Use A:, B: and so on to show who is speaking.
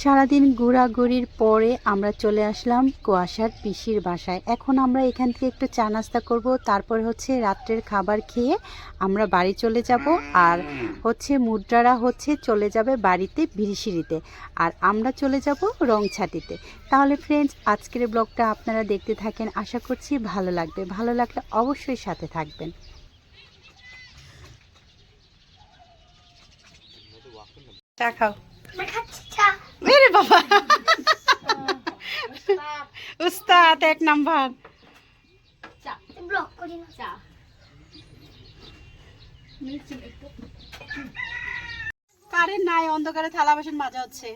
A: সারাদিন ঘোরাঘুরির পরে আমরা চলে আসলাম কুয়াশার পিসির বাসায়। এখন আমরা এখান থেকে একটু চা নাস্তা করব, তারপর হচ্ছে রাত্রের খাবার খেয়ে আমরা বাড়ি চলে যাব, আর হচ্ছে মুদ্রারা হচ্ছে চলে যাবে বাড়িতে বিরিশিরিতে আর আমরা চলে যাব রংছাতিতে তাহলে ফ্রেন্ডস আজকের ব্লগটা আপনারা দেখতে থাকেন, আশা করছি ভালো লাগবে। ভালো লাগলে অবশ্যই সাথে থাকবেন। চা খাও। মেরে বাবা। উস্তাদ এক নাম্বার। কারেন্ট নাই অন্ধকারে থালা বাসন মাজা হচ্ছে।